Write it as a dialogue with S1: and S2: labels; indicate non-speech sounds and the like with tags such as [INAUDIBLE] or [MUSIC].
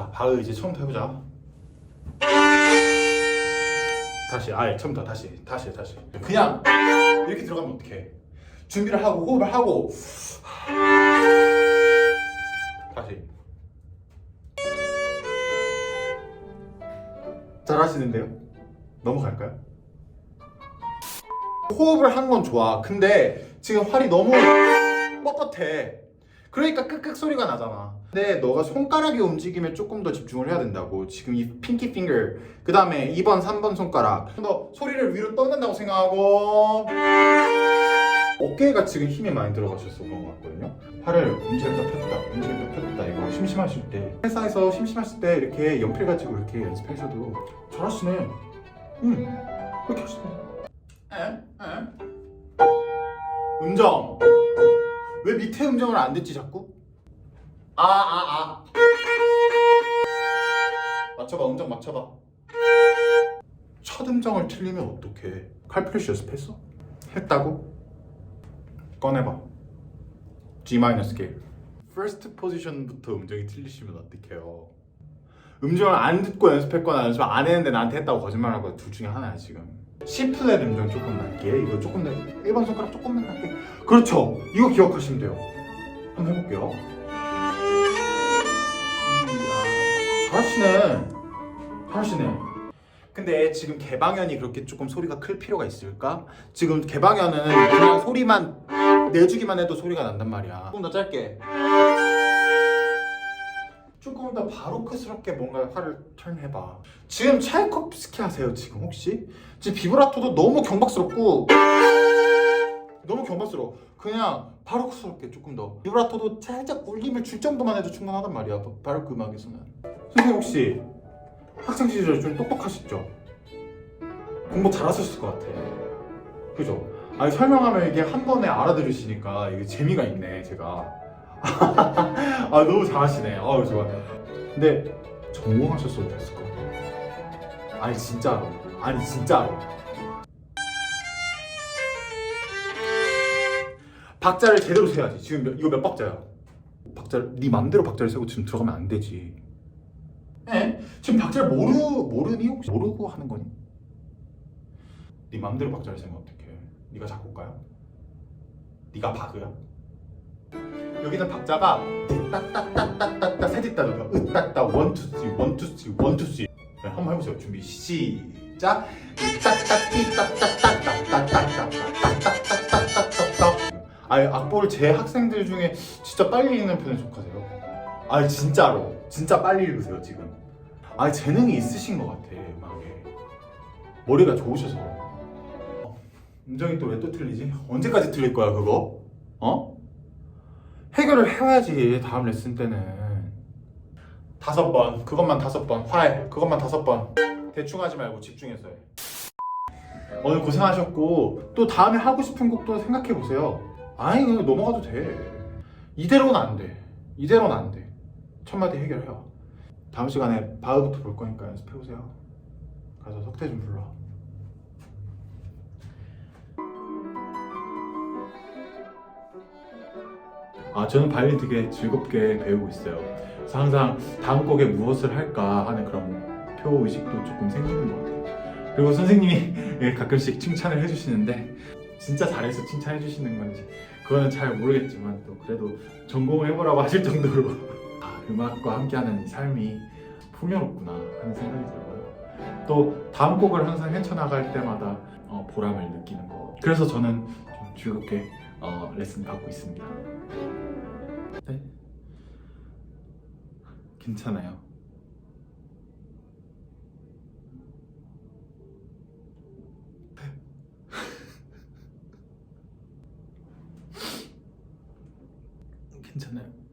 S1: 자, 바을 이제 처음부터 해보자. 다시, 아예 처음부터 다시, 다시, 다시. 그냥 이렇게 들어가면 어떡해? 준비를 하고 호흡을 하고 다시. 잘 하시는데요? 넘어갈까요? 호흡을 한 건 좋아. 근데 지금 활이 너무 뻣뻣해. 그러니까 끄끄 소리가 나잖아. 근데 너가 손가락의 움직임에 조금 더 집중을 해야 된다고. 지금 이 핑키 핑거, 그 다음에 2번, 3번 손가락. 좀더 소리를 위로 떠낸다고 생각하고. 어깨가 지금 힘이 많이 들어가셔서 그런 것 같거든요. 팔을 움직였다 폈다, 움직였다 폈다. 이거 심심하실 때. 회사에서 심심하실 때 이렇게 연필 가지고 이렇게 연습하셔도 잘하시네. 응, 그렇게 하시네. 에? 에? 음정. 왜 밑에 음정을 안 듣지 자꾸? 아, 아, 아. 맞춰봐, 음정 맞춰봐. 첫 음정을 틀리면 어떡해? 칼플래시 연습했어? 했다고? 꺼내봐. G 마이너스 스케일. First 포지션부터 음정이 틀리시면 어떡해요? 음정을 안 듣고 연습했거나 연습 안 했는데 나한테 했다고 거짓말하고 둘 중에 하나야 지금. C 플랫 음정 조금 낮게, 이거 조금 더 1번 손가락 조금만 낮게. 그렇죠. 이거 기억하시면 돼요. 한번 해볼게요. 이야, 잘하시네. 잘하시네. 근데 지금 개방현이 그렇게 조금 소리가 클 필요가 있을까? 지금 개방현은 그냥 소리만 내주기만 해도 소리가 난단 말이야. 조금 더 짧게. 조금 더 바로크스럽게 뭔가 화를 턴해봐. 지금 차이콥스키 하세요 지금 혹시? 지금 비브라토도 너무 경박스럽고 너무 경박스러워. 그냥 바로크스럽게 조금 더 비브라토도 살짝 울림을 줄 정도만 해도 충분하단 말이야. 바- 바로크 음악에서는. 선생님 혹시 학창 시절에 좀 똑똑하셨죠? 공부 잘하셨을 것 같아. 그죠? 아니 설명하면 이게 한 번에 알아들으시니까 이게 재미가 있네 제가. [LAUGHS] 아 너무 잘하시네. 아우 좋아. 근데 전공하셨어도 됐을 것 같아. 아니 진짜로. 아니 진짜로. 박자를 제대로 세야지. 지금 몇, 이거 몇 박자야? 박자를 네 맘대로 박자를 세고 지금 들어가면 안 되지. 에? 지금 박자를 모르 모르니 혹시 모르고 하는 거니? 네 맘대로 박자를 세면 어떡해? 네가 작곡가야? 네가 바그야? 여기는 박자가 따따따따따따 세짓따도 으따따 원투 쓰리 원투 쓰리 원투 쓰리 네, 한번 해보세요 준비 시작 따따띠따따따따따따따따따따따따따따 아니 악보를 제 학생들 중에 진짜 빨리 읽는 편에 속하세요 아니 진짜로 진짜 빨리 읽으세요 지금 아니 재능이 있으신 것 같아 음악에 머리가 좋으셔서 어, 음정이 또 왜 또 틀리지? 언제까지 틀릴 거야 그거? 어? 해결을 해야지 다음 레슨 때는. 다섯 번. 그것만 다섯 번 활 그것만 다섯 번. 대충 하지 말고 집중해서 해. 오늘 고생하셨고 또 다음에 하고 싶은 곡도 생각해 보세요. 아니 그냥 넘어가도 돼. 이대로는 안돼. 이대로는 안돼. 첫 마디 해결해요. 다음 시간에 바우부터 볼 거니까 연습해 보세요. 가서 석태 좀 불러 아 저는 바이올린 되게 즐겁게 배우고 있어요. 그래서 항상 다음 곡에 무엇을 할까 하는 그런 목표 의식도 조금 생기는 것 같아요. 그리고 선생님이 [LAUGHS] 예, 가끔씩 칭찬을 해주시는데 진짜 잘해서 칭찬해 주시는 건지 그거는 잘 모르겠지만 또 그래도 전공을 해보라고 [LAUGHS] 하실 정도로 아, 음악과 함께하는 이 삶이 풍요롭구나 하는 생각이 들고요. 또 다음 곡을 항상 헤쳐나갈 때마다 어, 보람을 느끼는 거. 그래서 저는 좀 즐겁게 어, 레슨 받고 있습니다. 네? 괜찮아요. [LAUGHS] 괜찮아요.